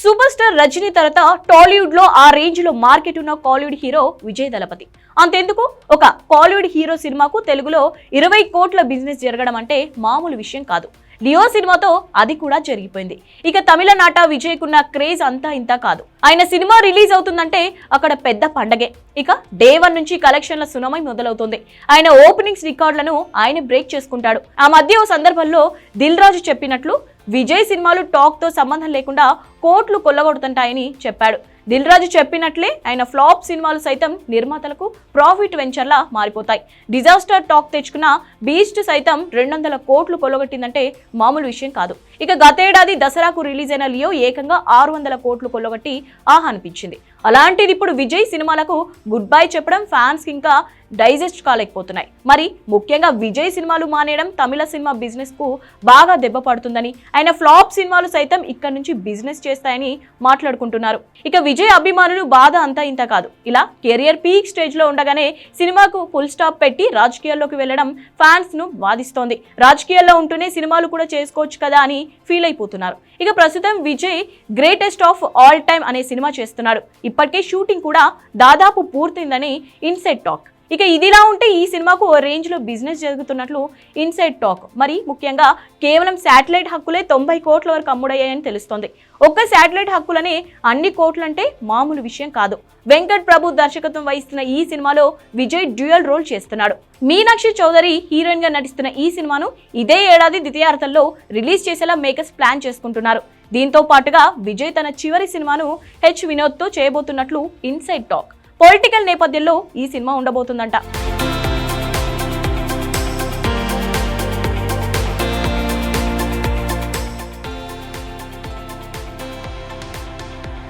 Super star Rajani తర్వాత టాలీవుడ్లో ఆ రేంజ్లో మార్కెట్ ఉన్న కాలీవుడ్ హీరో విజయ్ దళపతి. అంతెందుకు? ఒక కాలీవుడ్ హీరో సినిమాకు తెలుగులో ఇరవై కోట్ల బిజినెస్ జరగడం అంటే మామూలు విషయం కాదు. లియో సినిమాతో అది కూడా జరిగిపోయింది. ఇక తమిళనాట విజయ్కున్న క్రేజ్ అంతా ఇంత కాదు. ఆయన సినిమా రిలీజ్ అవుతుందంటే అక్కడ పెద్ద పండగే. ఇక డే వన్ నుంచి కలెక్షన్ల సునమై మొదలవుతుంది. ఆయన ఓపెనింగ్స్ రికార్డులను ఆయన బ్రేక్ చేసుకుంటాడు. ఆ మధ్య ఓ సందర్భంలో దిల్ రాజు చెప్పినట్లు విజయ్ సినిమాలు టాక్తో సంబంధం లేకుండా కోట్లు కొల్లగొడుతుంటాయని చెప్పాడు. దిల్ రాజు చెప్పినట్లే ఆయన ఫ్లాప్ సినిమాలు సైతం నిర్మాతలకు ప్రాఫిట్ వెంచర్లా మారిపోతాయి. డిజాస్టర్ టాక్ తెచ్చుకున్న బీస్ట్ సైతం రెండు వందల కోట్లు కొల్లగొట్టిందంటే మామూలు విషయం కాదు. ఇక గతేడాది దసరాకు రిలీజ్ అయిన లియో ఏకంగా ఆరు వందల కోట్లు కొల్లగొట్టి ఆహా అనిపించింది. అలాంటిది ఇప్పుడు విజయ్ సినిమాలకు గుడ్ బై చెప్పడం ఫ్యాన్స్కి ఇంకా డైజెస్ట్ కాలేకపోతున్నాయి. మరి ముఖ్యంగా విజయ్ సినిమాలు మానేయడం తమిళ సినిమా బిజినెస్కు బాగా దెబ్బ పడుతుందని ఆయన ఫ్లాప్ సినిమాలు సైతం ఇక్కడ నుంచి బిజినెస్ చేస్తాయని మాట్లాడుకుంటున్నారు. ఇక విజయ్ అభిమానులు బాధ అంతా ఇంత కాదు. ఇలా కెరియర్ పీక్ స్టేజ్లో ఉండగానే సినిమాకు ఫుల్ స్టాప్ పెట్టి రాజకీయాల్లోకి వెళ్ళడం ఫ్యాన్స్ను బాధిస్తోంది. రాజకీయాల్లో ఉంటూనే సినిమాలు కూడా చేసుకోవచ్చు కదా అని ఫీల్ అయిపోతున్నారు. ఇక ప్రస్తుతం Vijay greatest of all time అనే సినిమా చేస్తున్నాడు. ఇప్పటికే షూటింగ్ కూడా దాదాపు పూర్తయిందని ఇన్సైడ్ టాక్ ఇక ఇదిలా ఉంటే ఈ సినిమాకు ఓ రేంజ్లో బిజినెస్ జరుగుతున్నట్లు ఇన్సైడ్ టాక్. మరి ముఖ్యంగా కేవలం శాటిలైట్ హక్కులే తొంభై కోట్ల వరకు అమ్ముడయ్యాయని తెలుస్తోంది. ఒక్క శాటిలైట్ హక్కులనే అన్ని కోట్లంటే మామూలు విషయం కాదు. వెంకట్ ప్రభు దర్శకత్వం వహిస్తున్న ఈ సినిమాలో విజయ్ డ్యూయల్ రోల్ చేస్తున్నాడు. మీనాక్షి చౌదరి హీరోయిన్గా నటిస్తున్న ఈ సినిమాను ఇదే ఏడాది ద్వితీయార్థంలో రిలీజ్ చేసేలా మేకర్స్ ప్లాన్ చేసుకుంటున్నారు. దీంతో పాటుగా విజయ్ తన చివరి సినిమాను హెచ్ వినోద్తో చేయబోతున్నట్లు ఇన్సైడ్ టాక్. పొలిటికల్ నేపథ్యంలో ఈ సినిమా ఉండబోతుందంట.